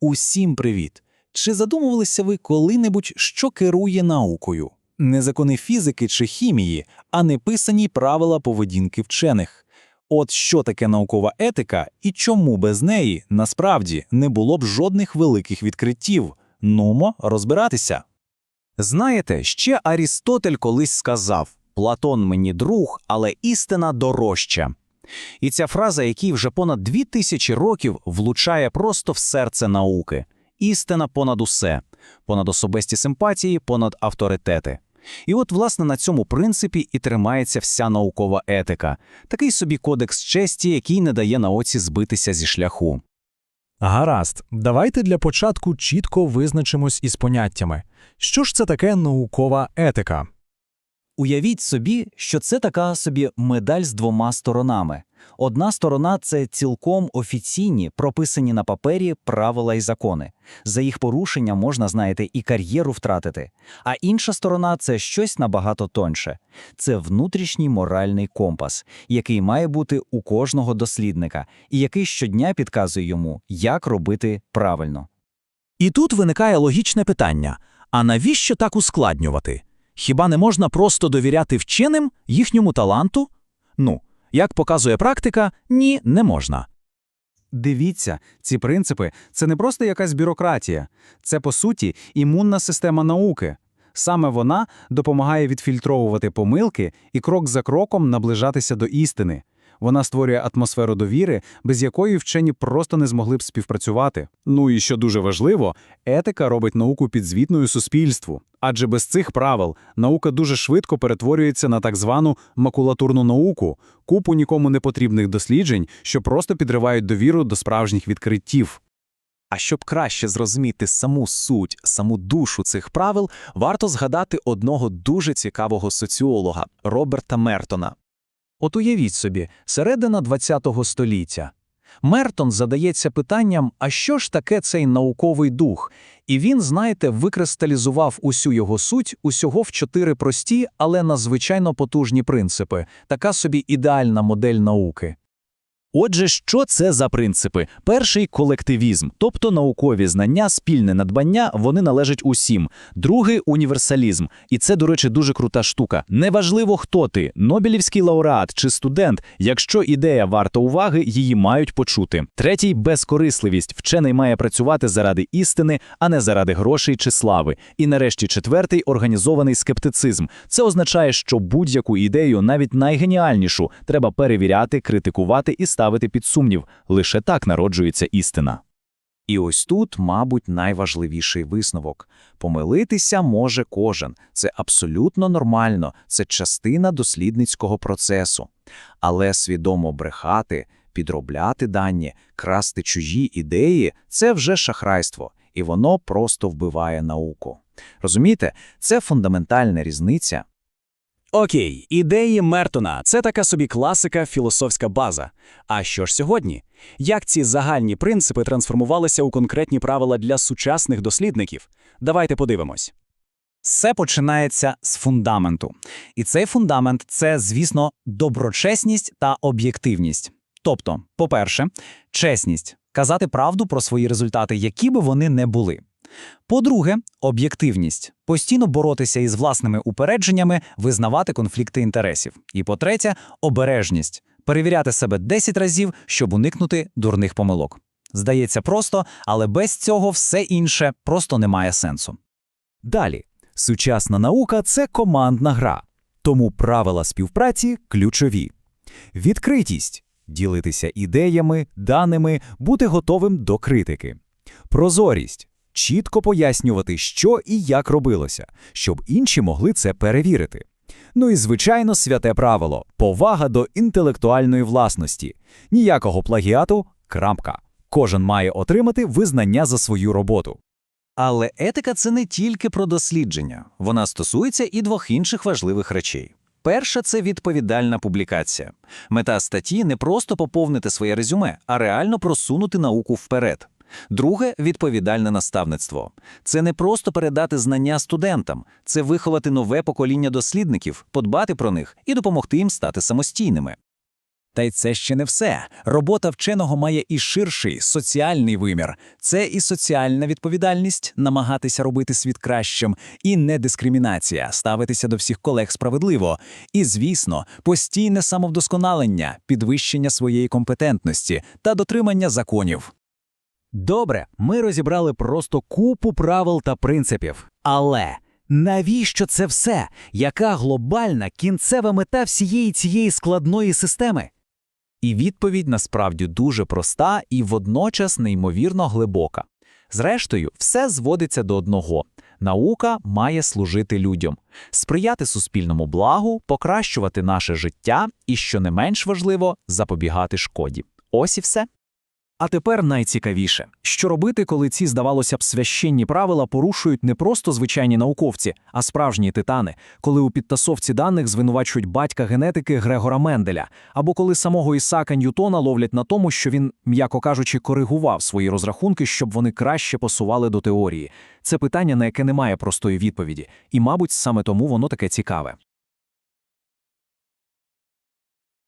Усім привіт! Чи задумувалися ви коли-небудь, що керує наукою? Не закони фізики чи хімії, а не писані правила поведінки вчених. От що таке наукова етика і чому без неї насправді не було б жодних великих відкриттів? Нумо розбиратися. Знаєте, ще Арістотель колись сказав «Платон мені друг, але істина дорожча». І ця фраза, якій вже понад дві тисячі років влучає просто в серце науки. Істина понад усе, понад особисті симпатії, понад авторитети. І от, власне, на цьому принципі і тримається вся наукова етика, такий собі кодекс честі, який не дає науці збитися зі шляху. Гаразд, давайте для початку чітко визначимось із поняттями. Що ж це таке наукова етика? Уявіть собі, що це така собі медаль з двома сторонами. Одна сторона це цілком офіційні, прописані на папері правила і закони. За їх порушення можна, знаєте, і кар'єру втратити. А інша сторона це щось набагато тоньше. Це внутрішній моральний компас, який має бути у кожного дослідника, і який щодня підказує йому, як робити правильно. І тут виникає логічне питання: а навіщо так ускладнювати? Хіба не можна просто довіряти вченим їхньому таланту? Ну, як показує практика, ні, не можна. Дивіться, ці принципи це не просто якась бюрократія, це по суті імунна система науки. Саме вона допомагає відфільтровувати помилки і крок за кроком наближатися до істини. Вона створює атмосферу довіри, без якої вчені просто не змогли б співпрацювати. Ну і що дуже важливо, етика робить науку підзвітною суспільству. Адже без цих правил наука дуже швидко перетворюється на так звану макулатурну науку, купу нікому не потрібних досліджень, що просто підривають довіру до справжніх відкриттів. А щоб краще зрозуміти саму суть, саму душу цих правил, варто згадати одного дуже цікавого соціолога Роберта Мертона. От уявіть собі, середина ХХ століття. Мертон задається питанням, а що ж таке цей науковий дух? І він, знаєте, викристалізував усю його суть усього в чотири прості, але надзвичайно потужні принципи, така собі ідеальна модель науки. Отже, що це за принципи? Перший колективізм, тобто наукові знання, спільне надбання, вони належать усім. Другий універсалізм. І це, до речі, дуже крута штука. Неважливо, хто ти, Нобелівський лауреат чи студент. Якщо ідея варта уваги, її мають почути. Третій безкорисливість. Вчений має працювати заради істини, а не заради грошей чи слави. І нарешті четвертий організований скептицизм. Це означає, що будь-яку ідею, навіть найгеніальнішу, треба перевіряти, критикувати і ставити під сумнів. Лише так народжується істина. І ось тут, мабуть, найважливіший висновок. Помилитися може кожен. Це абсолютно нормально, це частина дослідницького процесу. Але свідомо брехати, підробляти дані, красти чужі ідеї – це вже шахрайство, і воно просто вбиває науку. Розумієте, це фундаментальна різниця. Окей, ідеї Мертона це така собі класика, філософська база. А що ж сьогодні? Як ці загальні принципи трансформувалися у конкретні правила для сучасних дослідників? Давайте подивимось. Все починається з фундаменту. І цей фундамент це, звісно, доброчесність та об'єктивність. Тобто, по-перше, чесність казати правду про свої результати, які би вони не були. По-друге, об'єктивність постійно боротися із власними упередженнями, визнавати конфлікти інтересів. І по-третє, обережність перевіряти себе 10 разів, щоб уникнути дурних помилок. Здається просто, але без цього все інше просто не має сенсу. Далі, сучасна наука це командна гра, тому правила співпраці ключові. Відкритість ділитися ідеями, даними, бути готовим до критики. Прозорість чітко пояснювати, що і як робилося, щоб інші могли це перевірити. Ну і, звичайно, святе правило повага до інтелектуальної власності. Ніякого плагіату, крапка. Кожен має отримати визнання за свою роботу. Але етика це не тільки про дослідження, вона стосується і двох інших важливих речей. Перша це відповідальна публікація. Мета статті не просто поповнити своє резюме, а реально просунути науку вперед. Друге відповідальне наставництво. Це не просто передати знання студентам, це виховати нове покоління дослідників, подбати про них і допомогти їм стати самостійними. Та й це ще не все. Робота вченого має і ширший соціальний вимір. Це і соціальна відповідальність, намагатися робити світ кращим, і недискримінація, ставитися до всіх колег справедливо. І, звісно, постійне самовдосконалення, підвищення своєї компетентності та дотримання законів. Добре, ми розібрали просто купу правил та принципів. Але навіщо це все? Яка глобальна кінцева мета всієї цієї складної системи? І відповідь насправді дуже проста і водночас неймовірно глибока. Зрештою, все зводиться до одного. Наука має служити людям, сприяти суспільному благу, покращувати наше життя і, що не менш важливо, запобігати шкоді. Ось і все. А тепер найцікавіше, що робити, коли ці, здавалося б, священні правила порушують не просто звичайні науковці, а справжні титани, коли у підтасовці даних звинувачують батька генетики Грегора Менделя, або коли самого Ісака Ньютона ловлять на тому, що він, м'яко кажучи, коригував свої розрахунки, щоб вони краще пасували до теорії. Це питання, на яке немає простої відповіді, і, мабуть, саме тому воно таке цікаве.